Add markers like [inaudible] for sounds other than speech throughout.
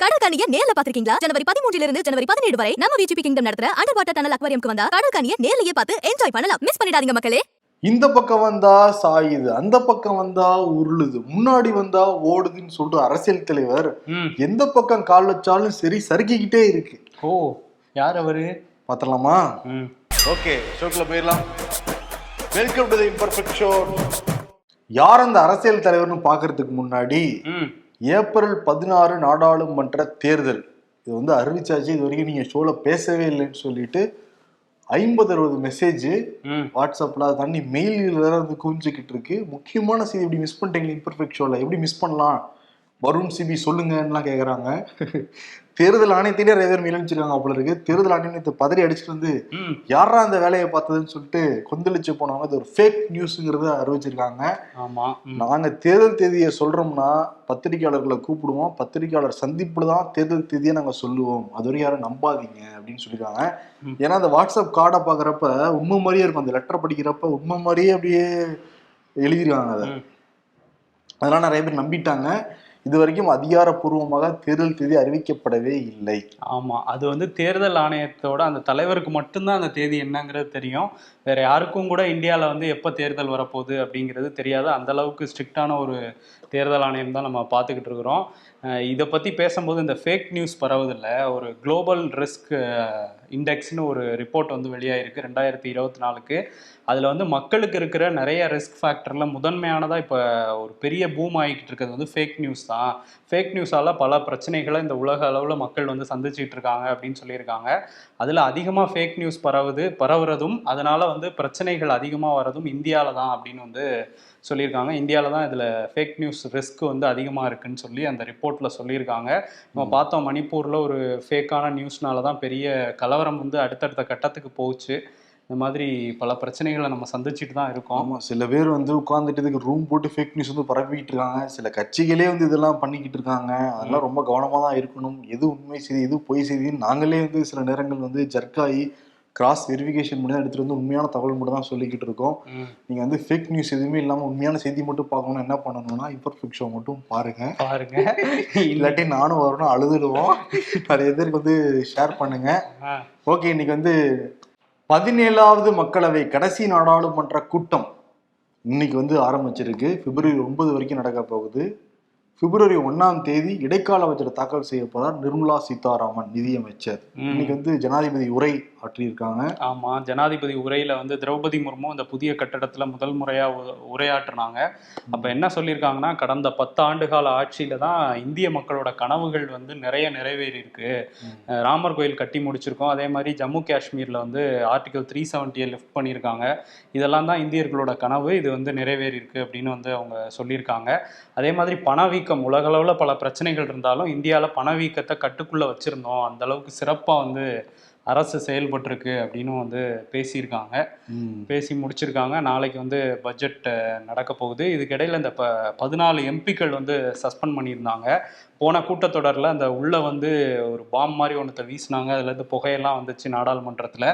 கடற்கனிய நேர்ல பாத்திருக்கீங்களா ஜனவரி பதிமூன்றுல இருந்து ஜனவரி பதினேழு வரை நம்ம விஜிபி கிங்டம் நடத்துற அண்டர் வாட்டர் டனல் அக்வாரியம்க்கு வந்தா கடற்கனிய நேர்லயே பார்த்து என்ஜாய் பண்ணலாம். மிஸ் பண்ணிடாதீங்க மக்களே. இந்த பக்கம் வந்தா சாயுது அந்த பக்கம் வந்தா உருளுது முன்னாடி வந்தா ஓடுதுன்னு சொல்லிட்டு அரசியல் தலைவர் ம். எந்த பக்கம் கால் வச்சாலும் சரி சறுக்கிக்கிட்டே இருக்கு. ஓ யார் அவரு? பார்த்தலாமா ஓகே ஷோக்குள்ள போயிடலாம். Welcome to the imperfect show யார் அந்த அரசியல் தலைவர்னு பார்க்கறதுக்கு முன்னாடி ம். ஏப்ரல் பதினாறு நாடாளுமன்ற தேர்தல். இது வந்து அறிவிச்சாச்சு இது வரைக்கும் நீங்க ஷோல பேசவே இல்லைன்னு சொல்லிட்டு ஐம்பது அறுபது மெசேஜ் அதை தாண்டி மெயிலில் வந்து குவிஞ்சுக்கிட்டு இருக்கு. முக்கியமான செய்தி எப்படி மிஸ் பண்ணிட்டீங்க இம்பர்ஃபெக்ட் ஷோல எப்படி மிஸ் பண்ணலாம்? வருண் சிபி சொல்லுங்கன்னுலாம் கேக்குறாங்க. தேர்தல் ஆணையத்திலே நிறைய பேர் மிலமிச்சிருக்காங்க போல இருக்கு. தேர்தல் ஆணையத்தை பதறி அடிச்சுட்டு வந்து யாரா அந்த வேலையை பார்த்ததுன்னு சொல்லிட்டு கொந்தளிச்சு போனவங்க இது ஒரு ஃபேக் நியூஸுங்கிறத அறிவிச்சிருக்காங்க. ஆமா. நாங்க தேர்தல் தேதியை சொல்றோம்னா பத்திரிகையாளர்களை கூப்பிடுவோம். பத்திரிகையாளர் சந்திப்புல தான் தேர்தல் தேதியை நாங்க சொல்லுவோம். அது வரைக்கும் யாரும் நம்பாதீங்க அப்படின்னு சொல்லியிருக்காங்க. ஏன்னா அந்த வாட்ஸ்அப் கார்டை பாக்குறப்ப உண்மை மாதிரியே இருக்கும். அந்த லெட்டர் படிக்கிறப்ப உண்மை மாதிரியே அப்படியே எழுதிருக்காங்க அதை. அதெல்லாம் நிறைய பேர் நம்பிட்டாங்க. இது வரைக்கும் அதிகாரப்பூர்வமாக தேர்தல் தேதி அறிவிக்கப்படவே இல்லை. ஆமாம் அது வந்து தேர்தல் ஆணையத்தோட அந்த தலைவருக்கு மட்டும்தான் அந்த தேதி என்னங்கிறது தெரியும். வேற யாருக்கும் கூட இந்தியாவில் வந்து எப்போ தேர்தல் வரப்போகுது அப்படிங்கிறது தெரியாது. அந்த அளவுக்கு ஸ்ட்ரிக்டான ஒரு தேர்தல் ஆணையம் தான் நம்ம பார்த்துக்கிட்டு இருக்கிறோம். இதை பற்றி பேசும்போது இந்த ஃபேக் நியூஸ் பரவுதில்ல. ஒரு குளோபல் ரிஸ்க் இண்டெக்ஸ்னு ஒரு ரிப்போர்ட் வந்து வெளியாயிருக்கு ரெண்டாயிரத்தி இருபத்தி நாலுக்கு. அதில் வந்து மக்களுக்கு இருக்கிற நிறைய ரிஸ்க் ஃபேக்டரில் முதன்மையானதாக இப்போ ஒரு பெரிய பூம் ஆகிக்கிட்டு இருக்கிறது வந்து ஃபேக் நியூஸ் தான். ஃபேக் நியூஸால் பல பிரச்சனைகளை இந்த உலக அளவில் மக்கள் வந்து சந்திச்சிட்டு இருக்காங்க அப்படின்னு சொல்லியிருக்காங்க. அதில் அதிகமாக ஃபேக் நியூஸ் பரவுது பரவுறதும் அதனால் வந்து பிரச்சனைகள் அதிகமாக வரதும் இந்தியாவில் தான் அப்படின்னு வந்து சொல்லியிருக்காங்க. இந்தியாவில் தான் இதில் ஃபேக் நியூஸ் ரிஸ்க் வந்து அதிகமாக இருக்குன்னு சொல்லி அந்த ரிப்போர்ட்டில் சொல்லியிருக்காங்க. நம்ம பார்த்தோம் மணிப்பூரில் ஒரு ஃபேக்கான நியூஸ்னால தான் பெரிய கலவரம் வந்து அடுத்தடுத்த கட்டத்துக்கு போச்சு. இந்த மாதிரி பல பிரச்சனைகளை நம்ம சந்திச்சுட்டு தான் இருக்கோம். ஆமா சில பேர் வந்து உட்கார்ந்துட்டு இதுக்கு ரூம் போட்டு ஃபேக் நியூஸ் வந்து பரப்பிக்கிட்டு இருக்காங்க. சில கட்சிகளே வந்து இதெல்லாம் பண்ணிக்கிட்டு இருக்காங்க. அதெல்லாம் ரொம்ப கவனமா தான் இருக்கணும். எது உண்மை செய்தி எது பொய் செய்தின்னு நாங்களே வந்து சில நேரங்கள் வந்து ஜர்க்காயி கிராஸ் வெரிஃபிகேஷன் பண்ணி தான் எடுத்துட்டு வந்து உண்மையான தகவல் மட்டும் தான் சொல்லிக்கிட்டு இருக்கோம். ம். நீங்க வந்து ஃபேக் நியூஸ் எதுவுமே இல்லாம உண்மையான செய்தி மட்டும் பார்க்கணும்னா என்ன பண்ணணும்னா இம்பர்ஃபெக்ட் ஷோ மட்டும் பாருங்க. பாருங்க. இல்லாட்டி நானும் வரணும் அழுதுடுவோம். நிறைய பேருக்கு வந்து ஷேர் பண்ணுங்க. ஓகே இன்னைக்கு வந்து பதினேழாவது மக்களவை கடைசி நாடாளுமன்ற கூட்டம் இன்னைக்கு வந்து ஆரம்பிச்சிருக்கு. பிப்ரவரி ஒன்பது வரைக்கும் நடக்க போகுது. பிப்ரவரி ஒன்னாம் தேதி இடைக்கால பட்ஜெட் தாக்கல் செய்ய போறார் நிர்மலா சீதாராமன் நிதியமைச்சர். இன்னைக்கு வந்து ஜனாதிபதி உரை ஆற்றியிருக்காங்க. ஆமா ஜனாதிபதி உரையில வந்து திரௌபதி முர்மு இந்த புதிய கட்டடத்துல முதல் முறையா உ- உரையாற்றினாங்க. அப்ப என்ன சொல்லியிருக்காங்கன்னா கடந்த பத்து ஆண்டுகால ஆட்சியில தான் இந்திய மக்களோட கனவுகள் வந்து நிறைய நிறைவேறி இருக்கு ம். அஹ் ராமர் கோயில் கட்டி முடிச்சிருக்கோம். அதே மாதிரி ஜம்மு காஷ்மீர்ல வந்து ஆர்டிகல் த்ரீ செவன்ட்டியை லிஃப்ட் பண்ணியிருக்காங்க. இதெல்லாம் தான் இந்தியர்களோட கனவு. இது வந்து நிறைவேறி இருக்கு அப்படின்னு வந்து அவங்க சொல்லியிருக்காங்க. அதே மாதிரி பணவீக்கம் உலகளவில் பல பிரச்சனைகள் இருந்தாலும் இந்தியாவில் பணவீக்கத்தை கட்டுக்குள்ள வச்சிருந்தோம். அந்த அளவுக்கு சிறப்பா வந்து அரசு செயல்பட்டிருக்கு அப்படின்னு வந்து பேசியிருக்காங்க. பேசி முடிச்சிருக்காங்க. நாளைக்கு வந்து பட்ஜெட் நடக்க போகுது. இதுக்கிடையில் இந்த ப பதினாலு எம்பிக்கள் வந்து சஸ்பெண்ட் பண்ணியிருந்தாங்க. போன கூட்டத்தொடரில் அந்த உள்ளே வந்து ஒரு பாம் மாதிரி ஒன்றத்தை வீசினாங்க. அதுலேருந்து புகையெல்லாம் வந்துச்சு நாடாளுமன்றத்தில்.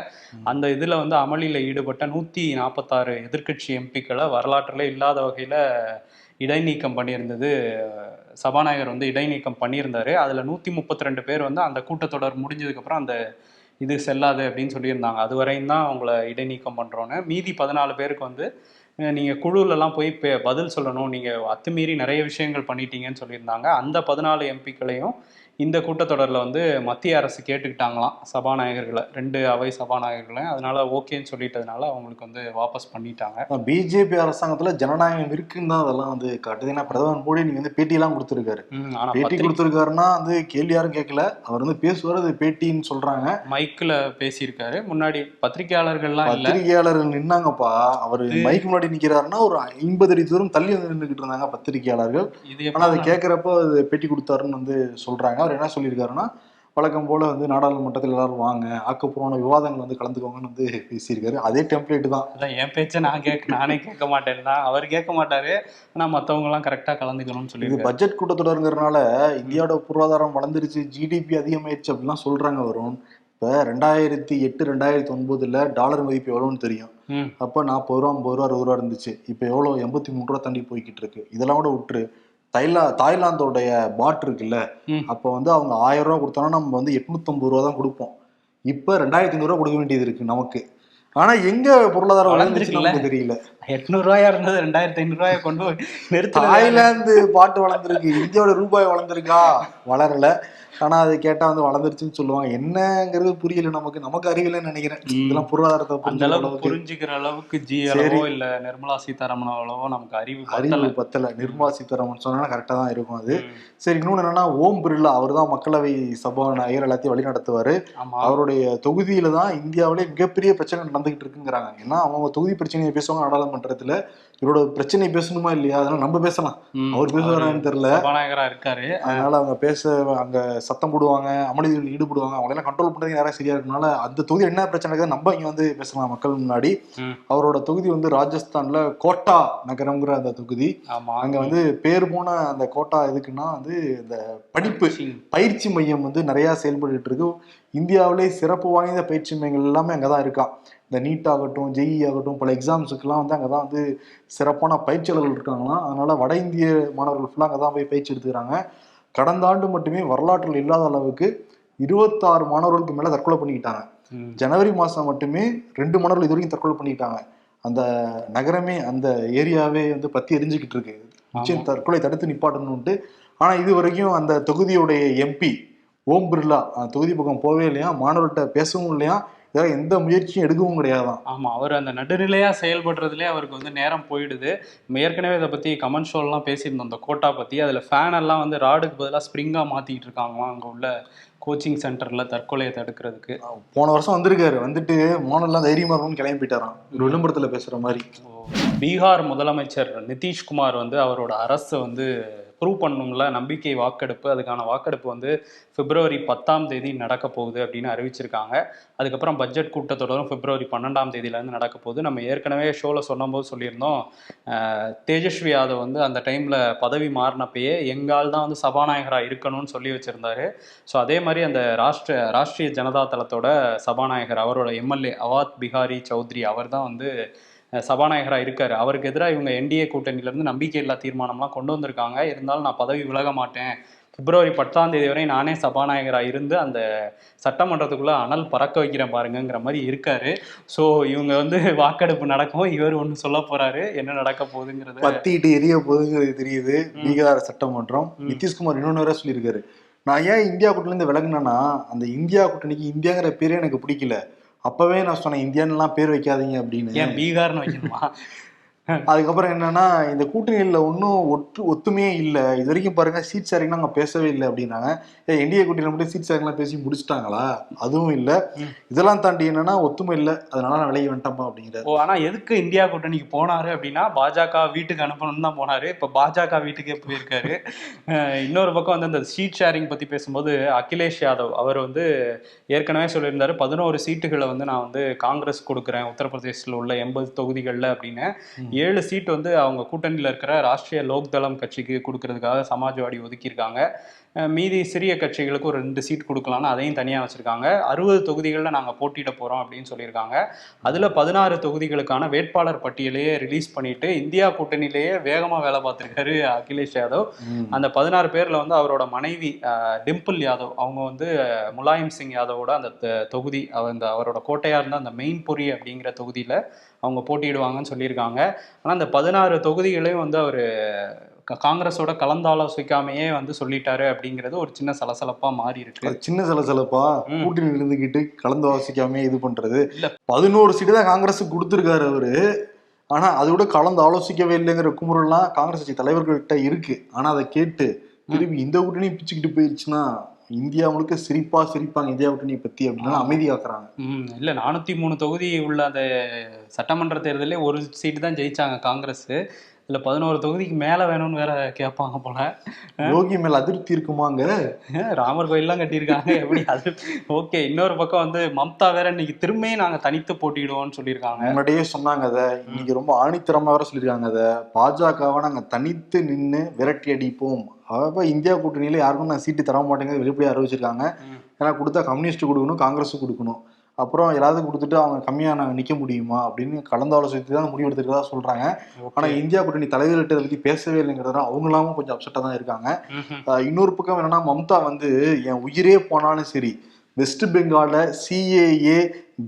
அந்த இதில் வந்து அமளியில் ஈடுபட்ட நூற்றி நாற்பத்தாறு எதிர்க்கட்சி எம்பிக்களை வரலாற்றில் இல்லாத வகையில் இடைநீக்கம் பண்ணியிருந்தது. சபாநாயகர் வந்து இடைநீக்கம் பண்ணியிருந்தாரு. அதில் நூற்றி முப்பத்தி ரெண்டு பேர் வந்து அந்த கூட்டத்தொடர் முடிஞ்சதுக்கப்புறம் அந்த இது செல்லாது அப்படின்னு சொல்லியிருந்தாங்க. அது வரையும் தான் அவங்கள இடைநீக்கம் பண்ணுறோன்னு மீதி பதினாலு பேருக்கு வந்து நீங்கள் நீங்க போய் பதில் சொல்லணும். நீங்கள் அத்துமீறி நிறைய விஷயங்கள் பண்ணிட்டீங்கன்னு சொல்லியிருந்தாங்க. அந்த பதினாலு எம்பிக்களையும் இந்த கூட்டத்தொடரில் வந்து மத்திய அரசு கேட்டுக்கிட்டாங்களாம் சபாநாயகர்களை ரெண்டு அவை சபாநாயகர்களையும். அதனால ஓகேன்னு சொல்லிட்டதுனால அவங்களுக்கு வந்து வாபஸ் பண்ணிட்டாங்க. பிஜேபி அரசாங்கத்துல ஜனநாயகம் இருக்குன்னு தான் அதெல்லாம் வந்து காட்டுது. ஏன்னா பிரதமர் மோடி நீங்க வந்து பேட்டியெல்லாம் கொடுத்துருக்காரு. பேட்டி கொடுத்துருக்காருன்னா வந்து கேள்வி யாரும் கேட்கல. அவர் வந்து பேசுவார் அது பேட்டின்னு சொல்றாங்க. மைக்கில் பேசியிருக்காரு. முன்னாடி பத்திரிகையாளர்கள்லாம் பத்திரிகையாளர்கள் நின்னாங்கப்பா. அவர் மைக் முன்னாடி நிக்கிறாருன்னா ஒரு ஐம்பது அடி தூரம் தள்ளி வந்து நின்றுகிட்டு இருந்தாங்க பத்திரிகையாளர்கள். இது ஆனா அதை கேட்கறப்ப அது பேட்டி கொடுத்தாருன்னு வந்து சொல்றாங்க. அவர் என்ன சொல்லியிருக்காருன்னா வழக்கம் போல வந்து நாடாளுமன்றத்தில் எல்லாரும் வாங்க ஆக்கப்பூர்வமான விவாதங்கள் வந்து கலந்துக்கோங்கன்னு வந்து பேசியிருக்காரு. அதே டெம்ப்ளேட் தான். அதான் என் பேச்சை நான் கேட்க நானே கேட்க மாட்டேன்னா அவர் கேட்க மாட்டாரு. ஆனா மத்தவங்க எல்லாம் கரெக்டா கலந்துக்கணும்னு இது சொல்லியிருக்காரு. பட்ஜெட் கூட்டத்தொடருங்கிறனால இந்தியாவோட பொருளாதாரம் வளர்ந்துருச்சு ஜிடிபி அதிகமாயிருச்சு அப்படிலாம் சொல்றாங்க வரும் இப்ப ரெண்டாயிரத்தி எட்டு ரெண்டாயிரத்தி ஒன்பதுல டாலர் மதிப்பு எவ்வளோன்னு தெரியும். அப்போ நாற்பது ரூபா ஐம்பது ரூபா அறுபது ரூபா இருந்துச்சு. இப்போ எவ்வளோ? எண்பத்தி மூணு ரூபா தாண்டி போய்கிட்டு இருக்கு. இதெல்லாம் கூட விட்டுரு தைலா தாய்லாந்தோடைய பாட் இருக்குல்ல. அப்போ வந்து அவங்க ஆயிரம் ரூபா கொடுத்தோம்னா நம்ம வந்து எட்நூத்தம்பது ரூபா தான் கொடுப்போம். இப்போ ரெண்டாயிரத்தி ஐநூறுரூவா கொடுக்க வேண்டியது இருக்கு நமக்கு. ஆனா எங்க பொருளாதாரம்? நமக்கு தெரியல. எட்நூறு ரூபாயா இருந்தது ரெண்டாயிரத்தி ஐநூறு ரூபாயை கொண்டு போய் நிறுத்தல தாய்லாந்து பாட்டு வளர்ந்துருக்கு இந்தியாவோட ரூபாய் வளர்ந்துருக்கா? வளரல. ஆனா அது கேட்டா வந்து வளர்ந்துருச்சுன்னு சொல்லுவாங்க. என்னங்கிறது புரியல நமக்கு. நமக்கு அறிவில்லைன்னு நினைக்கிறேன். இதெல்லாம் பொருளாதாரத்தை அந்த புரிஞ்சுக்கிற அளவுக்கு அளவுக்கு. புரிஞ்சுக்கிற அளவுக்கு ஜி. அளவோ இல்ல நிர்மலா சீதாராமன் அளவோ நமக்கு அறிவு அறிவு பத்தல. நிர்மலா சீதாராமன் சொன்னா கரெக்டா தான் இருக்கும் அது. சரி இன்னொன்னு என்னன்னா ஓம் பிர்லா அவர் தான் மக்களவை சபாநாயகர் எல்லாத்தையும் வழி நடத்துவாரு அவருடைய தொகுதியில தான் இந்தியாவிலே மிகப்பெரிய பிரச்சனை நடந்துகிட்டு இருக்குங்கிறாங்க. ஏன்னா அவங்க தொகுதி பிரச்சனையை பேசுவாங்க நாடாளுமன்றத்துல. இவரோட பிரச்சனை பேசணுமா இல்லையா? அதனால நம்ம பேசலாம். அவர் பேசுவாரான்னு தெரியல. சபாநாயகரா இருக்காரு. அதனால அவங்க பேச அங்க சத்தம் போடுவாங்க அமளிகளில் ஈடுபடுவாங்க. அவங்களெல்லாம் கண்ட்ரோல் பண்றதுக்கு யாரும் சரியா இருக்கனால அந்த தொகுதி என்ன பிரச்சனை இருக்குது நம்ம இங்க வந்து பேசலாம் மக்கள் முன்னாடி. அவரோட தொகுதி வந்து ராஜஸ்தான்ல கோட்டா நகரம்ங்கிற அந்த தொகுதி. ஆமா. அங்க வந்து பேர் போன அந்த கோட்டா எதுக்குன்னா வந்து இந்த படிப்பு. பயிற்சி. மையம் வந்து நிறைய செயல்பட்டு இருக்கு. இந்தியாவிலே சிறப்பு வாய்ந்த பயிற்சி மையங்கள் எல்லாமே அங்கே தான் இருக்கான் இந்த நீட் ஆகட்டும் ஜெஇ ஆகட்டும் பல எக்ஸாம்ஸுக்கெல்லாம் வந்து அங்கே தான் வந்து சிறப்பான பயிற்சியாளர்கள் இருக்காங்களாம். அதனால வட இந்திய மாணவர்கள் ஃபுல்லாக அங்கே தான் போய் பயிற்சி எடுத்துக்கிறாங்க. கடந்த ஆண்டு மட்டுமே வரலாற்றில் இல்லாத அளவுக்கு இருபத்தாறு மாணவர்களுக்கு மேலே தற்கொலை பண்ணிக்கிட்டாங்க. ஜனவரி மாதம் மட்டுமே ரெண்டு மாணவர்கள் இது வரைக்கும் தற்கொலை பண்ணிக்கிட்டாங்க. அந்த நகரமே அந்த ஏரியாவே வந்து பத்தி எரிஞ்சுக்கிட்டு இருக்கு. நிச்சயம் தற்கொலை தடுத்து நிப்பாட்டணும்ட்டு ஆனா இது வரைக்கும் அந்த தொகுதியுடைய எம்பி ஓம் பிர்லா தொகுதி பக்கம் போவே இல்லையா? மாணவர்கிட்ட பேசவும் இல்லையா? இதெல்லாம் எந்த முயற்சியும் எடுக்கவும் கிடையாதான். ஆமா அவர் அந்த நடுநிலையா செயல்படுறதுலே அவருக்கு வந்து நேரம் போயிடுது. ஏற்கனவே இதை பத்தி கமெண்ட் ஷோலாம் பேசியிருந்தோம் அந்த கோட்டா பத்தி. அதுல ஃபேன் எல்லாம் வந்து ராடுக்கு பதிலாக ஸ்ப்ரிங்கா மாத்திட்டு இருக்காங்களாம் அங்க உள்ள கோச்சிங் சென்டர்ல தற்கொலையை தடுக்கிறதுக்கு. போன வருஷம் வந்திருக்காரு. வந்துட்டு மாணவர்லாம் தைரியமா இருக்கணும்னு கிளம்பி போயிட்டாராம் ஒரு விளம்பரத்துல பேசுற மாதிரி. பீகார் முதலமைச்சர் நிதிஷ்குமார் வந்து அவரோட அரசை வந்து ப்ரூவ் பண்ணணும்ல நம்பிக்கை வாக்கெடுப்பு. அதுக்கான வாக்கெடுப்பு வந்து பிப்ரவரி பத்தாம் தேதி நடக்க போகுது அப்படின்னு அறிவிச்சிருக்காங்க. அதுக்கப்புறம் பட்ஜெட் கூட்டத்தொடரும் பிப்ரவரி பன்னெண்டாம் தேதியிலேருந்து நடக்க போகுது. நம்ம ஏற்கனவே ஷோவில் சொன்னபோது சொல்லியிருந்தோம் தேஜஸ்வி யாதவ் வந்து அந்த டைமில் பதவி மாறினப்பயே எங்கால் தான் வந்து சபாநாயகராக இருக்கணும்னு சொல்லி வச்சுருந்தாரு. ஸோ அதே மாதிரி அந்த ராஷ்ட்ர ராஷ்ட்ரிய ஜனதா தளத்தோட சபாநாயகர் அவரோட எம்எல்ஏ அவாத் பிகாரி சௌத்ரி அவர் தான் வந்து சபாநாயகராக இருக்காரு. அவருக்கு எதிராக இவங்க என்டிஏ கூட்டணியிலேருந்து நம்பிக்கையில்லா தீர்மானம்லாம் கொண்டு வந்திருக்காங்க. இருந்தாலும் நான் பதவி விலக மாட்டேன். பிப்ரவரி பத்தாம் தேதி வரை நானே சபாநாயகராக இருந்து அந்த சட்டமன்றத்துக்குள்ள அனல் பறக்க வைக்கிறேன் பாருங்கங்கிற மாதிரி இருக்காரு. ஸோ இவங்க வந்து வாக்கெடுப்பு நடக்கும். இவர் ஒன்று சொல்ல போறாரு. என்ன நடக்க போகுதுங்கிறது. பத்திட்டு எரிய போகுதுங்கிறது தெரியுது. பீகார் சட்டமன்றம். நிதிஷ்குமார் இன்னொன்னு வேற சொல்லியிருக்காரு. நான் ஏன் இந்தியா கூட்டணியிலேருந்து விலகுனேன்னா அந்த இந்தியா கூட்டணிக்கு இந்தியாங்கிற பேரே எனக்கு பிடிக்கல. அப்பவே நான் சொன்னேன் இந்தியான்லாம் பேர் வைக்காதீங்க அப்படின்னு. ஏன் பீகார்னு வைக்கணுமா? அதுக்கப்புறம் என்னன்னா இந்த கூட்டணியில ஒன்றும் ஒற்று ஒத்துமையே இல்லை. இது வரைக்கும் பாருங்க சீட் ஷேரிங் நாங்க பேசவே இல்லை அப்படின்னாங்க. என்டிஏ கூட்டணியில மட்டும் சீட் ஷேரிங்லாம் பேசி முடிச்சிட்டாங்களா? அதுவும் இல்லை. இதெல்லாம் தாண்டி என்னன்னா ஒத்துமை இல்லை. அதனால நான் விலகி வந்துட்டேன்ப்பா அப்படிங்கிறாரு ஓ ஆனா எதுக்கு இந்தியா கூட்டணிக்கு போனாரு அப்படின்னா பாஜக வீட்டுக்கு அனுப்பணும்னு தான் போனாரு. இப்ப பாஜக வீட்டுக்கே போயிருக்காரு. இன்னொரு பக்கம் வந்து அந்த சீட் ஷேரிங் பத்தி பேசும்போது அகிலேஷ் யாதவ் அவர் வந்து ஏற்கனவே சொல்லியிருந்தாரு பதினோரு சீட்டுகளை வந்து நான் வந்து காங்கிரஸ் கொடுக்குறேன் உத்தரப்பிரதேசத்தில் உள்ள எண்பது தொகுதிகளில் அப்படின்னு. ஏழு சீட் வந்து அவங்க கூட்டணியில் இருக்கிற ராஷ்ட்ரிய லோக் தளம் கட்சிக்கு கொடுக்கறதுக்காக சமாஜ்வாடி ஒதுக்கியிருக்காங்க. மீதி சிறிய கட்சிகளுக்கு ஒரு ரெண்டு சீட் கொடுக்கலாம்னு அதையும் தனியாக வச்சுருக்காங்க. அறுபது தொகுதிகளில் நாங்கள் போட்டியிட போகிறோம் அப்படின்னு சொல்லியிருக்காங்க. அதில் பதினாறு தொகுதிகளுக்கான வேட்பாளர் பட்டியலையே ரிலீஸ் பண்ணிட்டு இந்தியா கூட்டணியிலேயே வேகமாக வேலை பார்த்துருக்காரு அகிலேஷ் யாதவ். அந்த பதினாறு பேர்ல வந்து அவரோட மனைவி டிம்பிள் யாதவ் அவங்க வந்து முலாயம் சிங் யாதவோட அந்த தொகுதி அந்த அவரோட கோட்டையா இருந்த அந்த மெயின்புரி அப்படிங்கிற தொகுதியில அவங்க போட்டியிடுவாங்கன்னு சொல்லியிருக்காங்க. ஆனா அந்த பதினாறு தொகுதிகளையும் வந்து அவர் காங்கிரஸோட கலந்தாலோசிக்காமையே வந்து சொல்லிட்டாரு அப்படிங்கிறது ஒரு சின்ன சலசலப்பா மாறி இருக்கு. சின்ன சலசலப்பா ம். கூட்டணியில் இருந்துகிட்டு கலந்து வாசிக்காம இது பண்றது. பதினோரு சீட்டு தான் காங்கிரஸுக்கு கொடுத்துருக்காரு அவரு. ஆனா அது கூட கலந்து ஆலோசிக்கவே இல்லைங்கிற குமுறல்லாம் காங்கிரஸ் கட்சி தலைவர்கள்ட்ட இருக்கு. ஆனா அதை கேட்டு திருப்பி இந்த கூட்டணி பிச்சுக்கிட்டு போயிருச்சுன்னா இந்தியா முழுக்க சிரிப்பா சிரிப்பாங்க. இந்தியா கூட்டணியை பத்தி அப்படின்னா அமைதியாக்குறாங்க. இல்ல நானூத்தி மூணு தொகுதி உள்ள அந்த சட்டமன்ற தேர்தலே ஒரு சீட்டு தான் ஜெயிச்சாங்க காங்கிரஸ். இதுல பதினோரு தொகுதிக்கு மேல வேணும்னு வேற கேட்பாங்க போல. யோகி மேல அதிருப்தி இருக்குமாங்க? ராமர் கோயில்லாம் கட்டியிருக்காங்க. எப்படி அது? ஓகே இன்னொரு பக்கம் வந்து மம்தா வேற இன்னைக்கு திரும்பியும் நாங்க தனித்து போட்டியிடுவோம்னு சொல்லியிருக்காங்க. முன்னாடியே சொன்னாங்க அதை. இன்னைக்கு ரொம்ப ஆணித்தரமா வேற சொல்லியிருக்காங்க அதை. பாஜகவை நாங்க தனித்து நின்னு விரட்டி அடிப்போம். அப்ப இந்தியா கூட்டணியில யாருக்கும் நான் சீட்டு தர மாட்டேங்கிறது வெளிப்படையா அறிவிச்சிருக்காங்க. ஏன்னா கொடுத்தா கம்யூனிஸ்ட் கொடுக்கணும் காங்கிரஸ் கொடுக்கணும். அப்புறம் எல்லாத்துக்கும் கொடுத்துட்டு அவங்க கம்மியா நாங்க நிக்க முடியுமா அப்படின்னு கலந்தாலோசித்து தான் முடிவு எடுத்துக்கிறதா சொல்றாங்க. ஆனா இந்தியா கூட்டணி தலைவர்கிட்ட பத்தி பேசவே இல்லைங்கிறதுனால அவங்களாவும் கொஞ்சம் அப்செட்டா தான் இருக்காங்க. இன்னொரு பக்கம் என்னன்னா மம்தா வந்து என் உயிரே போனாலும் சரி வெஸ்ட் பெங்கால்ல சிஏஏ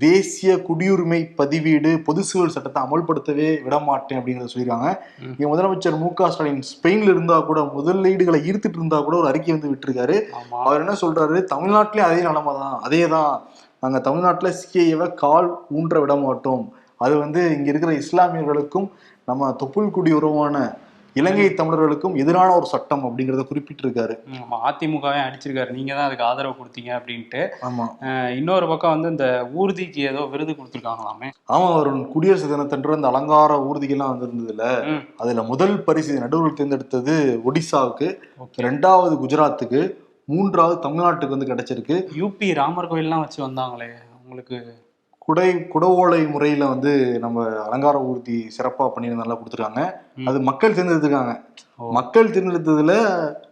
தேசிய குடியுரிமை பதிவீடு பொது சிவில் சட்டத்தை அமல்படுத்தவே விட மாட்டேன் அப்படிங்கறத சொல்லியிருக்காங்க. இங்க முதலமைச்சர் மு க ஸ்டாலின் ஸ்பெயின்ல இருந்தா கூட முதலீடுகளை ஈர்த்துட்டு இருந்தா கூட ஒரு அறிக்கை வந்து விட்டுருக்காரு. அவர் என்ன சொல்றாரு? தமிழ்நாட்டிலயும் அதே நிலைமை தான். அதே தான். நாங்க தமிழ்நாட்டுல சிஏஏவை கால் ஊன்ற விட மாட்டோம் அது வந்து இங்க இருக்கிற இஸ்லாமியர்களுக்கும் நம்ம தொப்புள் குடி உறவான இலங்கை தமிழர்களுக்கும் எதிரான ஒரு சட்டம் அப்படிங்கறத குறிப்பிட்டிருக்காரு. ஆமா அதிமுகவே அடிச்சிருக்காரு. நீங்க தான் அதுக்கு ஆதரவு கொடுத்தீங்க அப்படின்ட்டு. ஆமா. இன்னொரு பக்கம் வந்து இந்த ஊர்திக்கு ஏதோ விருது கொடுத்துருக்காங்களாமே. ஆமா வருண் குடியரசு தினத்தன்று அந்த அலங்கார ஊர்திகள்லாம் வந்திருந்ததுல. அதுல முதல் பரிசு நடுவர்கள் தேர்ந்தெடுத்தது ஒடிசாவுக்கு ரெண்டாவது குஜராத்துக்கு மூன்றாவது தமிழ்நாட்டுக்கு வந்து கிடைச்சிருக்கு. யூபி ராமர் கோயில்லாம் வச்சு வந்தாங்களே உங்களுக்கு குடை குடவோலை முறையில வந்து நம்ம அலங்கார ஊர்தி சிறப்பா பண்ணி நல்லா கொடுத்துருக்காங்க. அது மக்கள் தேர்ந்தெடுத்திருக்காங்க. மக்கள் தேர்ந்தெடுத்ததுல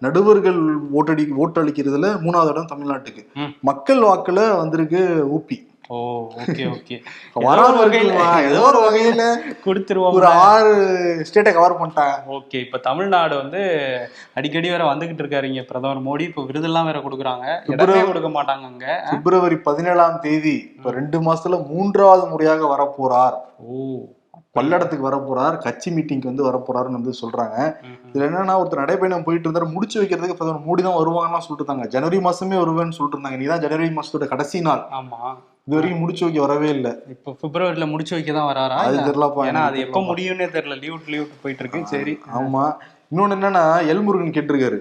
நடுவர்கள் ஓட்டடி ஓட்டளிக்கிறதுல மூணாவது இடம் தமிழ்நாட்டுக்கு. மக்கள் வாக்குல வந்திருக்கு ஊபி ஓ ஓகே ஓகே. [laughs] வராம இருக்குமா ஏதோ ஒரு வகையில கொடுத்துருவோம். ஒரு ஆறு ஸ்டேட்டை கவர் பண்ணிட்டாங்க. ஓகே இப்ப தமிழ்நாடு வந்து அடிக்கடி வேற வந்துகிட்டு இருக்காரு இங்க பிரதமர் மோடி இப்ப விருதெல்லாம் வேற கொடுக்குறாங்க. இடமே கொடுக்க மாட்டாங்க அங்க. பிப்ரவரி பதினேழாம் தேதி இப்ப ரெண்டு மாசத்துல மூன்றாவது முறையாக வரப்போறார். ஓ. பல்லடத்துக்கு வரப்போறார் கட்சி மீட்டிங்க்கு வந்து வரப்போறாருன்னு வந்து சொல்றாங்க. இதுல என்னன்னா ஒருத்தர் நடைபயணம் போயிட்டு இருந்தாரு முடிச்சு வைக்கிறதுக்கு பிரதமர் மோடி தான் வருவாங்கன்னு சொல்லிட்டு இருந்தாங்க. ஜனவரி மாசமே வருவேன்னு சொல்லிட்டு இருந்தாங்க. நீதான் ஜனவரி மாசத்தோட கடைசி நாள். ஆமா. இது வரைக்கும் முடிச்சு வைக்க வரவே இல்லை. இப்ப பிப்ரவரியில முடிச்சு வைக்க தான் வராரா? அது? தெரியலப்பா ஏன்னா அது எப்ப. முடியும்னே தெரியல. லீவ் லீவ் போயிட்டு இருக்கு. சரி. ஆமா. இன்னொன்னு என்னன்னா எல்முருகன் கேட்டிருக்காரு.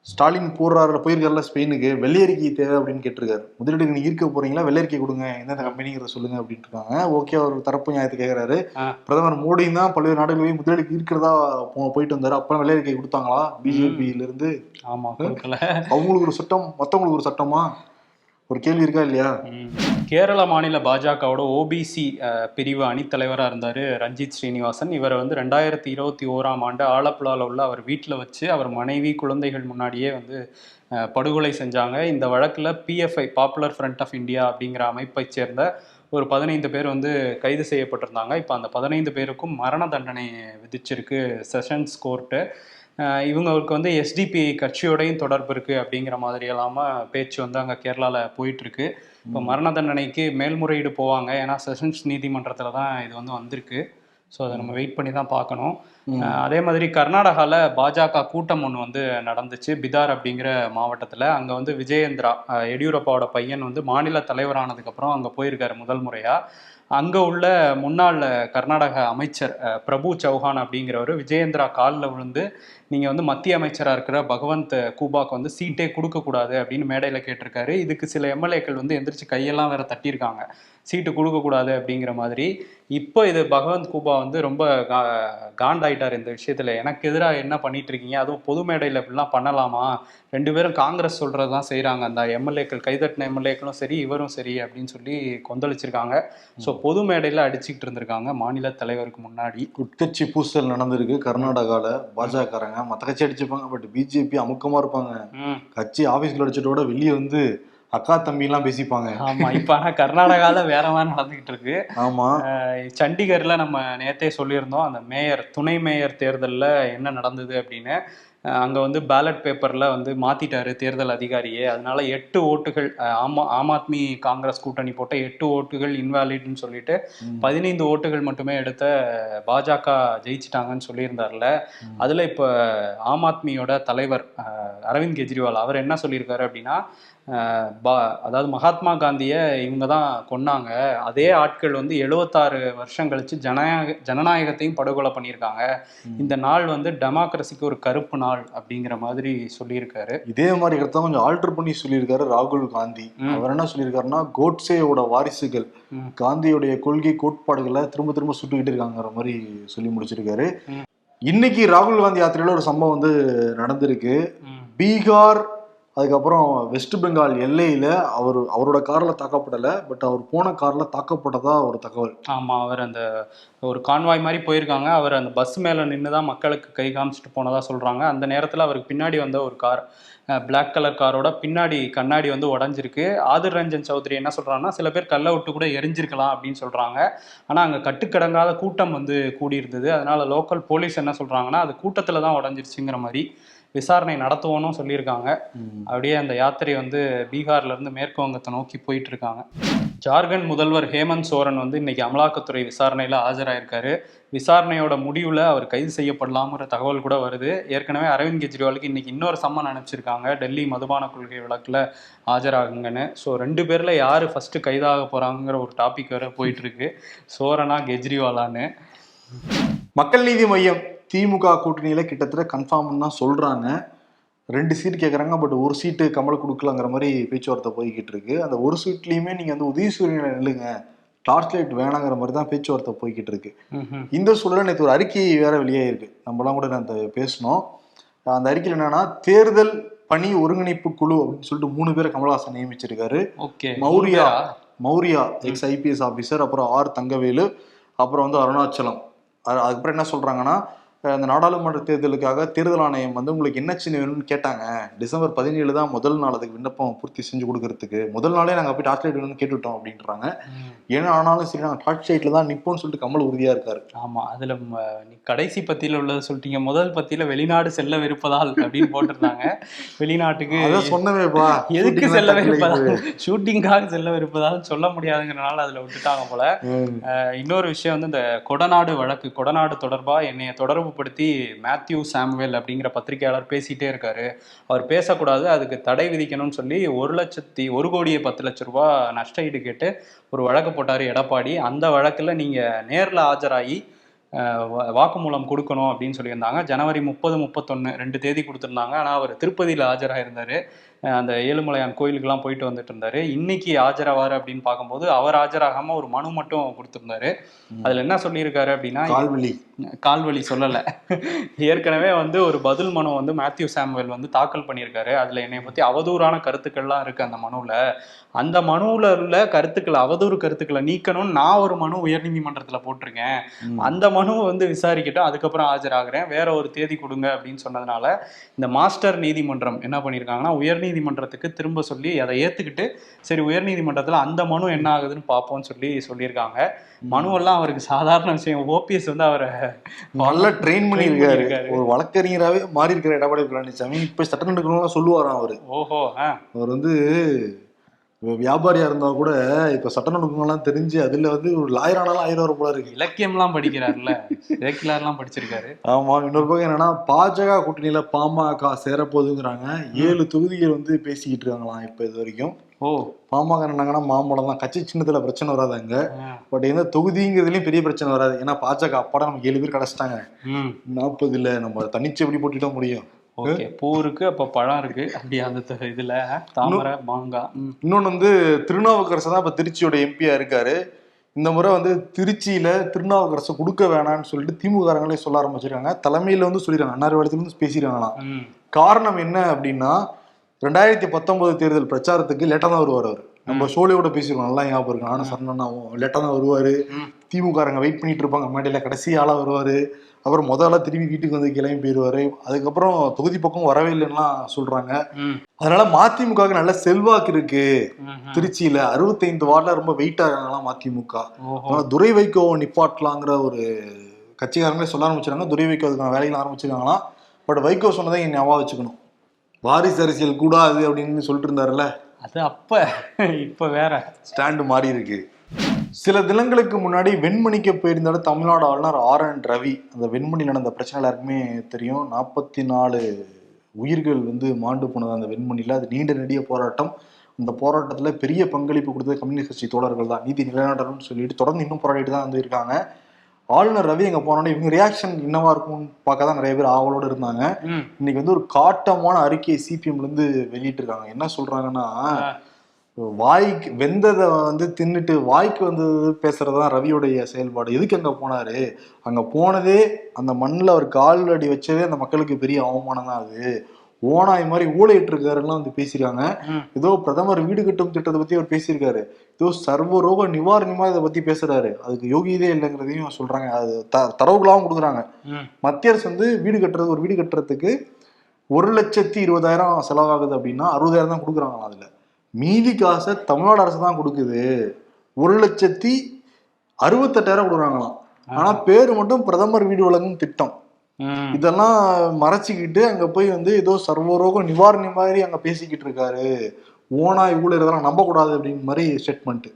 ஸ்டாலின் போடுறாருல போயிருக்காருல ஸ்பெயினுக்கு வெள்ளையறிக்கை தேவை அப்படின்னு கேட்டிருக்காரு. முதலீடு நீங்க ஈர்க்க போறீங்களா? வெள்ளையறிக்கை கொடுங்க. எந்தெந்த கம்பெனிங்கிறத சொல்லுங்க அப்படின்ட்டு இருக்காங்க. ஓகே அவர் தரப்பு நியாயத்தை கேட்கிறாரு. பிரதமர் மோடியும் தான் பல்வேறு நாடுகள் போய் முதலீடு ஈர்க்கிறதா போ- போயிட்டு வந்தாரு. அப்புறம் வெள்ளையறிக்கை கொடுத்தாங்களா? பிஜேபியில இருந்து? ஆமா அவங்களுக்கு ஒரு சட்டம் மத்தவங்களுக்கு ஒரு சட்டமா? ஒரு கேள்வி இருக்கா இல்லையா? கேரள மாநில பாஜகவோட ஓபிசி பிரிவு அணித்தலைவராக இருந்தார் ரஞ்சித் ஸ்ரீனிவாசன். இவரை வந்து ரெண்டாயிரத்தி இருபத்தி ஓராம் ஆண்டு ஆலப்புழாவில் உள்ள அவர் வீட்டில் வச்சு அவர் மனைவி குழந்தைகள் முன்னாடியே வந்து படுகொலை செஞ்சாங்க. இந்த வழக்கில் PFI Popular Front of India அப்படிங்கிற அமைப்பை சேர்ந்த ஒரு பதினைந்து பேர் வந்து கைது செய்யப்பட்டிருந்தாங்க. இப்போ அந்த பதினைந்து பேருக்கும் மரண தண்டனை விதிச்சிருக்கு செஷன்ஸ் கோர்ட்டு. இவங்களுக்கு வந்து எஸ்டிபி கட்சியோடையும் தொடர்பு இருக்கு அப்படிங்கிற மாதிரி எல்லாம பேச்சு வந்து அங்க கேரளால போயிட்டு இருக்கு. இப்போ மரண தண்டனைக்கு மேல்முறையீடு போவாங்க. ஏன்னா செஷன்ஸ் நீதிமன்றத்துல தான் இது வந்து வந்திருக்கு. ஸோ அதை நம்ம வெயிட் பண்ணி தான் பார்க்கணும். அதே மாதிரி கர்நாடகாவில் பாஜக கூட்டம் ஒன்று வந்து நடந்துச்சு. பிதார் அப்படிங்கிற மாவட்டத்தில். அங்கே வந்து விஜயேந்திரா எடியூரப்பாவோட பையன் வந்து மாநில தலைவரானதுக்கப்புறம் அங்கே போயிருக்காரு முதல் முறையாக அங்கே உள்ள முன்னாள் கர்நாடக அமைச்சர் பிரபு சௌஹான் அப்படிங்கிறவர் விஜயேந்திரா காலில் விழுந்து நீங்கள் வந்து மத்திய அமைச்சராக இருக்கிற பகவந்த் கூபாக்கு வந்து சீட்டே கொடுக்கக்கூடாது அப்படின்னு மேடையில் கேட்டிருக்காரு. இதுக்கு சில எம்எல்ஏக்கள் வந்து எந்திரிச்சு கையெல்லாம் வேற தட்டியிருக்காங்க. சீட்டு கொடுக்கக்கூடாது அப்படிங்கிற மாதிரி. இப்போ இது பகவந்த் கூபா வந்து ரொம்ப கா காண்டாயிட்டார் இந்த விஷயத்தில். எனக்கு எதிராக என்ன பண்ணிட்டு இருக்கீங்க அதுவும் பொது மேடையில் இப்படிலாம் பண்ணலாமா? ரெண்டு பேரும் காங்கிரஸ் சொல்கிறது தான் செய்கிறாங்க அந்த எம்எல்ஏக்கள் கைதட்டின எம்எல்ஏக்களும் சரி இவரும் சரி அப்படின்னு சொல்லி கொந்தளிச்சிருக்காங்க. ஸோ பொது மேடையில் அடிச்சுக்கிட்டு இருந்திருக்காங்க மாநில தலைவருக்கு முன்னாடி. உட்கட்சி பூசல் நடந்திருக்கு. கர்நாடகால பாஜகக்காரங்க மத்த கட்சி அடிச்சுப்பாங்க பட் பிஜேபி அமுக்கமா இருப்பாங்க. கட்சி ஆபீஸ்ல அடிச்சதோட வெளியே வந்து அக்கா தம்பி எல்லாம் பேசிப்பாங்க. ஆமா இப்ப ஆனா கர்நாடகால வேற மாதிரி நடந்துகிட்டு இருக்கு. ஆமா. சண்டிகர்ல நம்ம நேத்தே சொல்லியிருந்தோம் அந்த மேயர் துணை மேயர் தேர்தல்ல என்ன நடந்தது அப்படின்னு. அங்க வந்து பேலட் பேப்பர்ல வந்து மாத்திட்டாரு தேர்தல் அதிகாரியே. அதனால எட்டு ஓட்டுகள் ஆமா ஆம் ஆத்மி காங்கிரஸ் கூட்டணி போட்ட எட்டு ஓட்டுகள் இன்வாலிட்னு சொல்லிட்டு. பதினைந்து ஓட்டுகள் மட்டுமே எடுத்த பாஜக ஜெயிச்சிட்டாங்கன்னு சொல்லியிருந்தார்ல. அதுல இப்ப ஆம் ஆத்மியோட தலைவர் அரவிந்த் கெஜ்ரிவால் அவர் என்ன சொல்லியிருக்காரு அப்படின்னா பா அதாவது மகாத்மா காந்தியை இவங்க தான் கொன்னாங்க. அதே ஆட்கள் வந்து எழுபத்தாறு வருஷம் கழிச்சு ஜனநாயக ஜனநாயகத்தையும் படுகொலை பண்ணியிருக்காங்க. இந்த நாள் வந்து டெமோக்ரஸிக்கு ஒரு கருப்பு நாள். அப்படிங்கிற மாதிரி சொல்லியிருக்காரு இதே மாதிரி கருத்தை கொஞ்சம் ஆல்டர் பண்ணி சொல்லியிருக்காரு ராகுல் காந்தி. அவர் என்ன சொல்லியிருக்காருன்னா கோட்சேயோட வாரிசுகள். காந்தியுடைய கொள்கை கோட்பாடுகளை திரும்ப திரும்ப சுட்டுக்கிட்டு இருக்காங்கிற மாதிரி சொல்லி முடிச்சிருக்காரு. இன்னைக்கு ராகுல் காந்தி யாத்திரையில ஒரு சம்பவம் வந்து நடந்திருக்கு. பீகார் அதுக்கப்புறம் வெஸ்ட் பெங்கால் எல்லையில் அவர் அவரோட காரில் தாக்கப்படலை பட் அவர் போன காரில் தாக்கப்பட்டதா ஒரு தகவல். ஆமாம் அவர் அந்த ஒரு கான்வாய் மாதிரி போயிருக்காங்க. அவர் அந்த பஸ் மேலே நின்று தான் மக்களுக்கு கை காமிச்சிட்டு போனதாக சொல்கிறாங்க அந்த நேரத்தில் அவருக்கு பின்னாடி வந்த ஒரு கார் பிளாக் கலர் காரோட பின்னாடி கண்ணாடி வந்து உடஞ்சிருக்கு. ஆதிர் ரஞ்சன் சௌத்ரி என்ன சொல்கிறாங்கன்னா சில பேர் கல்லை விட்டு கூட எரிஞ்சிருக்கலாம் அப்படின்னு சொல்கிறாங்க ஆனால் அங்கே கட்டுக்கடங்காத கூட்டம் வந்து கூடி இருந்தது லோக்கல் போலீஸ் என்ன சொல்கிறாங்கன்னா அது கூட்டத்தில் தான் உடஞ்சிருச்சுங்கிற மாதிரி விசாரணை நடத்துவோன்னு சொல்லியிருக்காங்க. அப்படியே அந்த யாத்திரை வந்து பீகார்ல இருந்து மேற்கு வங்கத்தை நோக்கி போயிட்டு இருக்காங்க ஜார்க்கண்ட் முதல்வர் ஹேமந்த் சோரன் வந்து இன்னைக்கு அமலாக்கத்துறை விசாரணையில ஆஜராயிருக்காரு. விசாரணையோட முடிவுல அவர் கைது செய்யப்படலாம்ங்கிற தகவல் கூட வருது. ஏற்கனவே அரவிந்த் கெஜ்ரிவாலுக்கு இன்னைக்கு இன்னொரு சம்மன் அனுப்பிச்சிருக்காங்க. டெல்லி மதுபான கொள்கை வழக்குல ஆஜராகுங்கன்னு. ஸோ ரெண்டு பேர்ல யாரு ஃபர்ஸ்ட் கைதாக போறாங்கிற ஒரு டாபிக் வேற போயிட்டு இருக்கு சோரனா கெஜ்ரிவாலான்னு. மக்கள் நீதி மையம் திமுக கூட்டணியில கிட்டத்தட்ட கன்ஃபார்ம் தான் சொல்றாங்க. ரெண்டு சீட் கேட்குறாங்க பட் ஒரு சீட்டு கமல் கொடுக்கலங்கிற மாதிரி பேச்சுவார்த்தை போய்கிட்டு இருக்கு. அந்த ஒரு சீட்லயுமே நீங்க வந்து உதயசூரியனை நில்லுங்க. டார்ச் லைட் வேணாங்கிற மாதிரி தான் பேச்சுவார்த்தை போய்கிட்டு இருக்கு. இந்த சூழல நேற்று ஒரு அறிக்கை வேற வெளியாயிருக்கு. நம்மலாம் கூட அந்த பேசணும் அந்த அறிக்கையில் என்னன்னா தேர்தல் பணி ஒருங்கிணைப்பு குழு அப்படின்னு சொல்லிட்டு மூணு பேரை Kamal Haasan நியமிச்சிருக்காரு. Okay. Maurya Maurya ex IPS officer அப்புறம் ஆர் தங்கவேலு அப்புறம் வந்து அருணாச்சலம். அது- அதுக்கப்புறம் என்ன சொல்றாங்கன்னா அஹ் இந்த நாடாளுமன்ற தேர்தலுக்காக தேர்தல் ஆணையம் வந்து உங்களுக்கு என்ன சின்ன வேணும்னு கேட்டாங்க. டிசம்பர் பதினேழு தான் முதல் நாள் அதுக்கு விண்ணப்பம் பூர்த்தி செஞ்சு கொடுக்கறதுக்கு. முதல் நாளே நாங்கள் போய் டார்ச் லைட் வேணும்னு கேட்டுட்டோம் அப்படின்றாங்க. ஏன்னா ஆனாலும் சரி நாங்கள் டார்ச் லைட்ல தான் நிப்போம்னு சொல்லிட்டு கமல் உறுதியா இருக்காரு. ஆமா அதுல கடைசி பத்தியில உள்ளது சொல்லிட்டீங்க. முதல் பத்தியில வெளிநாடு செல்ல விருப்பதால் அப்படின்னு போட்டிருந்தாங்க. வெளிநாட்டுக்கு அதான் சொன்னவேப்பா எதுக்கு செல்ல விருப்பதால் ஷூட்டிங்காக செல்ல விருப்பதால் சொல்ல முடியாதுங்கிறனால அதுல விட்டுட்டாங்க போல. இன்னொரு விஷயம் வந்து இந்த கொடநாடு வழக்கு கொடநாடு தொடர்பா என்னைய தொடர்பு படுத்தி மேத்யூ சாமுவேல் அப்படிங்கிற பத்திரிகையாளர் பேசிகிட்டே இருக்காரு. அவர் பேசக்கூடாது அதுக்கு தடை விதிக்கணும்னு சொல்லி ஒரு லட்சத்தி ஒரு கோடியே பத்து லட்ச ரூபா நஷ்ட ஈடு கேட்டு ஒரு வழக்கு போட்டார் எடப்பாடி. அந்த வழக்கில் நீங்கள் நேரில் ஆஜராகி வாக்குமூலம் கொடுக்கணும் அப்படின்னு சொல்லியிருந்தாங்க. ஜனவரி முப்பது முப்பத்தொன்னு ரெண்டு தேதி கொடுத்துருந்தாங்க. ஆனால் அவர் திருப்பதியில் ஆஜராக இருந்தார் அந்த ஏழுமலையான் கோயிலுக்கெல்லாம் போயிட்டு வந்துட்டு இருந்தாரு இன்னைக்கு ஆஜராவார் அப்படின்னு பார்க்கும்போது அவர் ஆஜராகாம ஒரு மனு மட்டும் கொடுத்துருந்தாரு. அதுல என்ன சொல்லியிருக்காரு அப்படின்னா கால்வலி. கால்வழி சொல்லல. ஏற்கனவே வந்து ஒரு பதில் மனு வந்து மேத்யூ சாமுவேல் வந்து தாக்கல் பண்ணியிருக்காரு. அதுல என்னை பத்தி அவதூறான கருத்துக்கள்லாம் இருக்கு அந்த மனுவுல அந்த மனுவுல உள்ள கருத்துக்களை அவதூறு கருத்துக்களை நீக்கணும்னு நான் ஒரு மனு உயர்நீதிமன்றத்துல போட்டிருக்கேன். அந்த மனுவை வந்து விசாரிக்கட்டும் அதுக்கப்புறம் ஆஜராகிறேன். வேற ஒரு தேதி கொடுங்க அப்படின்னு சொன்னதுனால இந்த மாஸ்டர் நீதிமன்றம் என்ன பண்ணியிருக்காங்கன்னா உயர்நீதிமன்றத்துக்கு திரும்ப சொல்லி அதை ஏத்துக்கிட்டு சரி உயர்நீதிமன்றத்துல அந்த மனு என்ன ஆகுதுன்னு பார்ப்போம்னு சொல்லி சொல்லியிருக்காங்க. மனுவெல்லாம் அவருக்கு சாதாரண விஷயம். ஓபிஎஸ் வந்து அவரை நல்லா [laughs] ட்ரெயின் பண்ணியிருக்காரு. ஒரு வழக்கறிஞராகவே மாறி இருக்கிற எடப்பாடி பழனிசாமி. இப்ப சட்டம் எடுக்கணும்லாம் சொல்லுவாராம் அவரு. ஓஹோ அவர் வந்து வியாபாரியா இருந்தா கூட இப்ப சட்ட நுணுக்கங்கள்லாம் தெரிஞ்சு அதுல வந்து ஒரு லாயர் ஆனாலும் ஆயிரம் போல இருக்கு. இலக்கியம்லாம் படிக்கிறாருல்ல. சேக்கிலார்லாம் படிச்சிருக்காரு. ஆமா இன்னொரு பக்கம் என்னன்னா பாஜக கூட்டணியில பாமக சேரப்போகுதுங்கிறாங்க. ஏழு தொகுதிகள் வந்து பேசிக்கிட்டு இருக்காங்களாம் இப்ப இது வரைக்கும். ஓ. பாமக என்னங்கன்னா மாம்பழம் தான். கட்சி சின்னத்துல பிரச்சனை வராது அங்க. பட் எந்த தொகுதிங்கிறதுலயும் பெரிய பிரச்சனை வராது. ஏன்னா பாஜக அப்பாடா நமக்கு ஏழு பேர் கிடைச்சிட்டாங்க ம். நாற்பது இல்ல நம்ம தனிச்சு எப்படி போட்டுட முடியும்? ஓகே. பூ இருக்கு அப்ப பழம் இருக்கு. அப்படி அந்த இதுல தாமரை மாங்காய் இன்னொன்னு வந்து திருநாவுக்கரசு தான் இப்ப திருச்சியோட எம்பியா இருக்காரு. இந்த முறை வந்து திருச்சியில திருநாவுக்கரசு கொடுக்க வேணாம்னு சொல்லிட்டு திமுகங்களே சொல்ல ஆரம்பிச்சிருக்காங்க. தலைமையில வந்து சொல்லிருக்காங்க. அன்னார் வேலத்துல இருந்து பேசிருக்காங்களாம் ம். காரணம் என்ன அப்படின்னா ரெண்டாயிரத்தி பத்தொன்பது தேர்தல் பிரச்சாரத்துக்கு லேட்டா தான் வருவார் அவர். நம்ம ஷோலையோட பேசிருக்கோம். நல்லா ஞாபகம் இருக்கு. நானும் சரணாவும் லேட்டா தான் வருவாரு. திமுகரங்க வெயிட் பண்ணிட்டு இருப்பாங்க. மேடையில கடைசி ஆளா வருவாரு. அப்புறம் முத ஆளா திரும்பி வீட்டுக்கு வந்து கிளம்பி போயிருவாரு அதுக்கப்புறம் தொகுதி பக்கம் வரவே இல்லைன்னுலாம் சொல்றாங்க. அதனால மதிமுகவுக்கு நல்ல செல்வாக்கு இருக்கு. திருச்சியில அறுபத்தைந்து வார்டுல ரொம்ப வெயிட் ஆகாங்களாம் மதிமுக. அதனால துரை வைகோ நிப்பாட்டலாங்கிற ஒரு கட்சிக்காரங்களே சொல்ல ஆரம்பிச்சிருக்காங்க. துரை வைகோ அதுக்கான வேலைகள் ஆரம்பிச்சிருக்காங்களாம். பட் வைகோ சொன்னதை இங்க ஞாபகம் வச்சுக்கணும். வாரிசு அரசியல் கூடாது அப்படின்னு சொல்லிட்டு இருந்தாருல்ல. அது அப்ப இப்ப வேற. ஸ்டாண்டு மாறி இருக்கு. சில தினங்களுக்கு முன்னாடி வெண்மணிக்கு போயிருந்தாரு தமிழ்நாடு ஆளுநர் ஆர் என் ரவி. அந்த வெண்மணி நடந்த பிரச்சனை எல்லாருக்குமே தெரியும். நாற்பத்தி நாலு உயிர்கள் வந்து மாண்டு போனது அந்த வெண்மணியில். அது நீண்ட நெடிய போராட்டம். அந்த போராட்டத்தில் பெரிய பங்களிப்பு கொடுத்தது கம்யூனிஸ்ட் கட்சி தோழர்கள் தான். நீதி நிலைநாட்டணும்னு சொல்லிட்டு தொடர்ந்து இன்னும் போராடிட்டு தான் வந்து இருக்காங்க ஆளுநர் ரவி அங்கே போனோடனே இவங்க ரியாக்ஷன் என்னவா இருக்கும்னு பார்க்க தான் நிறைய பேர் ஆவலோடு இருந்தாங்க. இன்னைக்கு வந்து ஒரு காட்டமான அறிக்கையை சிபிஎம்ல இருந்து வெளியிட்டிருக்காங்க. என்ன சொல்றாங்கன்னா ஆ. வாய்க்கு வெந்ததை வந்து தின்னுட்டு வாய்க்கு வந்தது பேசுறது தான் ரவியோடைய செயல்பாடு. எதுக்கு அங்க போனாரு? அங்க போனதே அந்த மண்ணில் அவர் கால் அடி வச்சதே அந்த மக்களுக்கு பெரிய அவமானம் தான் அது. ஓனாய் மாதிரி ஊழையிட்டு இருக்காருலாம் வந்து பேசியிருக்காங்க. ஏதோ பிரதமர் வீடு கட்டும் திட்டத்தை பத்தி அவர் பேசியிருக்காரு. ஏதோ சர்வரோக நிவாரணமா இதை பத்தி பேசுறாரு. அதுக்கு யோகியதே இல்லைங்கிறதையும் சொல்றாங்க. அது த தரவுகளாகவும் கொடுக்குறாங்க. மத்திய அரசு வந்து வீடு கட்டுறது ஒரு வீடு கட்டுறதுக்கு ஒரு லட்சத்தி இருபதாயிரம் செலவாகுது அப்படின்னா அறுபதாயிரம் தான் கொடுக்குறாங்களாம் அதுல. மீதி காசை தமிழ்நாடு அரசு தான் கொடுக்குது. ஒரு லட்சத்தி அறுபத்தெட்டாயிரம் கொடுக்குறாங்களாம். ஆனா பேரு மட்டும் பிரதமர் வீடு வழங்கும் திட்டம். இதெல்லாம் மறைச்சிக்கிட்டு அங்க போய் வந்து ஏதோ சர்வரோக நிவாரணி மாதிரி அங்க பேசிக்கிட்டு இருக்காரு. ஓனாய் ஊழல் இதெல்லாம் நம்பக்கூடாது அப்படின்னு மாதிரி ஸ்டேட்மெண்ட்.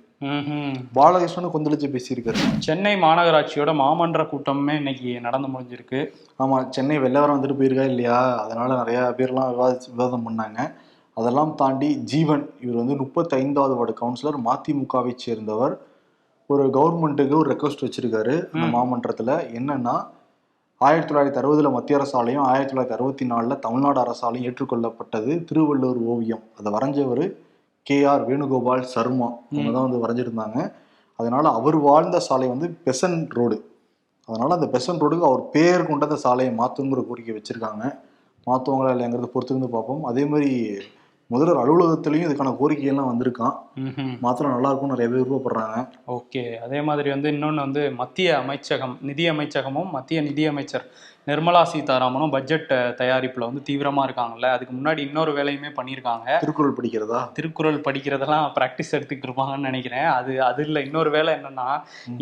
பாலகிருஷ்ணன் கொந்தளிச்சு பேசியிருக்காரு. சென்னை மாநகராட்சியோட மாமன்ற கூட்டமே இன்னைக்கு நடந்து முடிஞ்சிருக்கு. ஆமா சென்னை வெள்ளவரம் வந்துட்டு போயிருக்கா இல்லையா? அதனால நிறைய பேர்லாம் விவாதிச்சு விவாதம் பண்ணாங்க. அதெல்லாம் தாண்டி ஜீவன் இவர் வந்து முப்பத்தைந்தாவது வார்டு கவுன்சிலர் மதிமுகவை சேர்ந்தவர். ஒரு கவர்மெண்ட்டுக்கு ஒரு ரெக்வஸ்ட் வச்சிருக்காரு அந்த. மாமன்றத்துல. என்னன்னா ஆயிரத்தி தொள்ளாயிரத்தி அறுபதுல மத்திய அரசாலையும் ஆயிரத்தி தொள்ளாயிரத்தி அறுபத்தி நாலுல தமிழ்நாடு அரசாலையும் ஏற்றுக்கொள்ளப்பட்டது திருவள்ளுவர் ஓவியம். அதை வரைஞ்சவர் கே ஆர் வேணுகோபால் சர்மா. அவங்க தான் வந்து வரைஞ்சிருந்தாங்க. அதனால அவர் வாழ்ந்த சாலை வந்து பெசன் ரோடு. அதனால அந்த பெசன் ரோடுக்கு அவர் பேர் கொண்ட அந்த சாலையை மாற்றுங்கிற கோரிக்கை வச்சிருக்காங்க. மாற்றுவாங்களா இல்லைங்கிறத பொறுத்திருந்து பார்ப்போம். அதே மாதிரி முதல்வர் அலுவலகத்திலையும் இதுக்கான கோரிக்கையெல்லாம் வந்திருக்கான். மாத்திரம் நல்லா இருக்கும் நிறைய பேர் விருப்பப்படுறாங்க. ஓகே. அதே மாதிரி வந்து இன்னொன்று வந்து மத்திய அமைச்சகம் நிதி அமைச்சகமும் மத்திய நிதி அமைச்சர் நிர்மலா சீதாராமனும் பட்ஜெட் தயாரிப்பில் வந்து தீவிரமாக இருக்காங்கல்ல. அதுக்கு முன்னாடி இன்னொரு வேலையுமே பண்ணியிருக்காங்க திருக்குறள் படிக்கிறதா? திருக்குறள் படிக்கிறதெல்லாம் ப்ராக்டிஸ் எடுத்துக்கிட்டு இருப்பாங்கன்னு நினைக்கிறேன். அது அது இல்லை. இன்னொரு வேலை என்னன்னா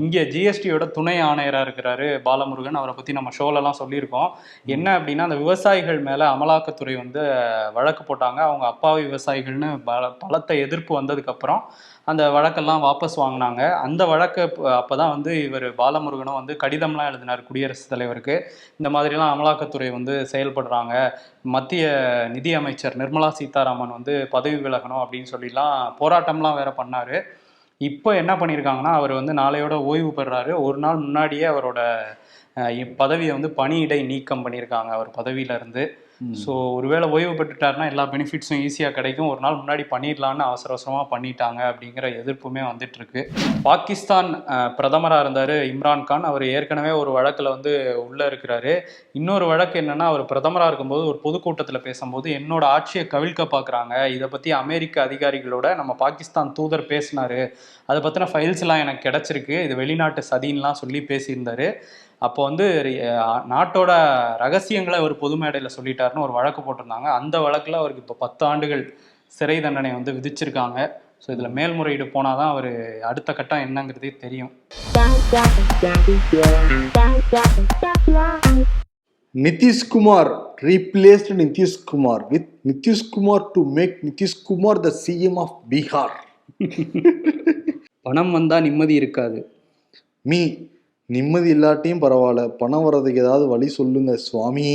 இங்கே ஜிஎஸ்டியோட துணை ஆணையராக இருக்கிறாரு பாலமுருகன். அவரை பற்றி நம்ம ஷோலலாம் சொல்லியிருக்கோம். என்ன அப்படின்னா அந்த விவசாயிகள் மேலே அமலாக்கத்துறை வந்து வழக்கு போட்டாங்க. அவங்க அப்பாவி விவசாயிகள்னு பல பலத்த எதிர்ப்பு வந்ததுக்கப்புறம் அந்த வழக்கெல்லாம் வாபஸ் வாங்கினாங்க. அந்த வழக்கு அப்போ தான் வந்து இவர் பாலமுருகனும் வந்து கடிதம்லாம் எழுதினார் குடியரசுத் தலைவருக்கு. இந்த மாதிரிலாம் அமலாக்கத்துறை வந்து செயல்படுறாங்க. மத்திய நிதி அமைச்சர் நிர்மலா சீதாராமன் வந்து பதவி விலகணும் அப்படின்னு சொல்லிலாம் போராட்டம்லாம் வேற பண்ணார். இப்போ என்ன பண்ணியிருக்காங்கன்னா அவர் வந்து நாளையோட ஓய்வு பெறாரு. ஒரு நாள் முன்னாடியே அவரோட இ- பதவியை வந்து பணியிடை நீக்கம் பண்ணியிருக்காங்க அவர் பதவியிலேருந்து. ஸோ ஒருவேளை ஓய்வு பெற்றுட்டாருன்னா எல்லா பெனிஃபிட்ஸும் ஈஸியாக கிடைக்கும். ஒரு நாள் முன்னாடி பண்ணிடலான்னு அவசர அவசரமாக பண்ணிட்டாங்க அப்படிங்கிற எதிர்ப்புமே வந்துட்டு இருக்கு பாகிஸ்தான் பிரதமராக இருந்தார் இம்ரான் கான். அவர் ஏற்கனவே ஒரு வழக்கில் வந்து உள்ளே இருக்கிறாரு. இன்னொரு வழக்கு என்னன்னா அவர் பிரதமராக இருக்கும்போது ஒரு பொதுக்கூட்டத்தில் பேசும்போது என்னோட ஆட்சியை கவிழ்க்க பார்க்குறாங்க இதை பற்றி அமெரிக்க அதிகாரிகளோட நம்ம பாகிஸ்தான் தூதர் பேசினாரு. அதை பற்றின ஃபைல்ஸ்லாம் எனக்கு கிடச்சிருக்கு. இது வெளிநாட்டு சதின்லாம் சொல்லி பேசியிருந்தாரு. அப்போ வந்து நாட்டோட ரகசியங்களை ஒரு பொது மேடையில் சொல்லிட்டாருன்னு ஒரு வழக்கு போட்டிருந்தாங்க. அந்த வழக்கில் அவருக்கு இப்போ பத்து ஆண்டுகள் சிறை தண்டனை வந்து விதிச்சிருக்காங்க. ஸோ இதில் மேல்முறையீடு போனால் தான் அவர் அடுத்த கட்டம் என்னங்கிறதே தெரியும். Nitish Kumar replaced Nitish Kumar with Nitish Kumar to make Nitish Kumar the CM of Bihar பணம் வந்தால் நிம்மதி இருக்காது. மீ நிம்மதி இல்லாட்டியும் பரவாயில்ல. பணம் வர்றதுக்கு ஏதாவது வழி சொல்லுங்க சுவாமி.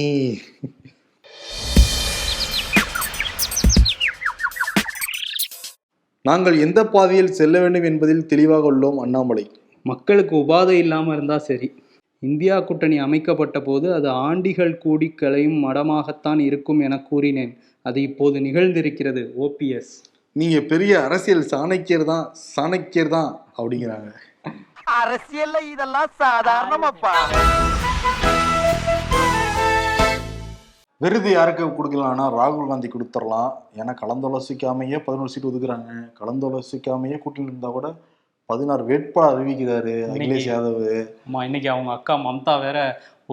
நாங்கள் எந்த பாதையில் செல்ல வேண்டும் என்பதில் தெளிவாக உள்ளோம் அண்ணாமலை. மக்களுக்கு உபாதை இல்லாமல் இருந்தால் சரி. இந்தியா கூட்டணி அமைக்கப்பட்ட போது அது ஆண்டிகள் கூடி கலையும் மடமாகத்தான் இருக்கும் என கூறினேன். அது இப்போது நிகழ்ந்திருக்கிறது. ஓபிஎஸ் நீங்க பெரிய அரசியல் சாணக்கியர் தான் சாணக்கியர் தான் அப்படிங்கிறாங்க. அரசியல்ல இதெல்லாம் சாதாரணமாப்பா. விருது யாருக்கு கொடுக்கலாம்னா ராகுல் காந்தி கொடுத்துடலாம். ஏன்னா கலந்தாலோசிக்காமையே பதினோரு சீட் ஒதுக்குறாங்க. கலந்தாலோசிக்காமையே கூட்டணி இருந்தா கூட பதினாறு வேட்பாளர் அறிவிக்கிறாரு. அகிலேஷ் யாதவ். ஆமா இன்னைக்கு அவங்க அக்கா மம்தா வேற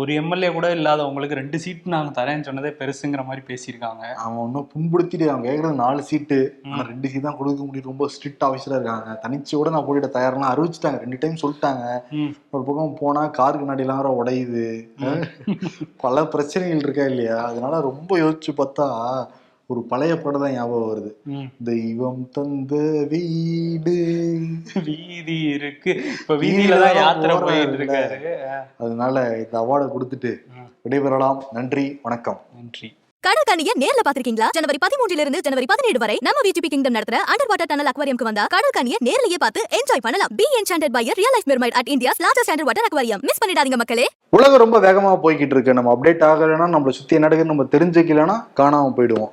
ஒரு எம்எல்ஏ கூட இல்லாதவங்களுக்கு ரெண்டு சீட் நாங்க தரேன்னு சொன்னதே பெருசுங்கிற மாதிரி பேசியிருக்காங்க. அவன் இன்னும் புண்படுத்திட்டு அவன் கேட்கறது நாலு சீட்டு ஆனா ரெண்டு சீட் தான் கொடுக்க முடியும். ரொம்ப ஸ்ட்ரிக்ட் ஆஃபீஸரா இருக்காங்க. தனிச்சு கூட நான் போட்டிட தயாரெல்லாம் அறிவிச்சிட்டாங்க. ரெண்டு டைம் சொல்லிட்டாங்க. ஒரு பக்கம் போனா கார் கண்ணாடிலாம் வேற உடையுது. பல பிரச்சனைகள் இருக்கா இல்லையா? அதனால ரொம்ப யோசிச்சு பார்த்தா ஒரு பழைய படம் தான் ஞாபகம் வருது. தெய்வம் தந்த வீடு [laughs] வீதி இருக்கு. இப்ப வீதியில தான் யாத்திரை போயிட்டு இருக்காரு. அதனால இந்த அவார்டை கொடுத்துட்டு. விடைபெறலாம். நன்றி வணக்கம். நன்றி. கடற்கனிய நேர்ல பாத்திருக்கீங்களா ஜனவரி பதிமூன்றுல இருந்து ஜனவரி பதினேழு வரை நம்ம விஜிபி கிங்டம் நடத்துற அண்டர் வாட்டர் டனல் அக்வாரியம்க்கு வந்தா கடற்கனிய நேர்லயே பார்த்து என்ஜாய் பண்ணலாம். Be enchanted by real life mermaid at India's largest under water aquarium miss பண்ணிடாதீங்க மக்களே. உலகம் ரொம்ப வேகமா போய்கிட்டு இருக்கு. நம்ம அப்டேட் ஆகலைன்னா நம்மளை சுத்தி என்ன நடக்குதுன்னு நம்ம தெரிஞ்சுக்கலைன்னா காணாம போயிடுவோம்.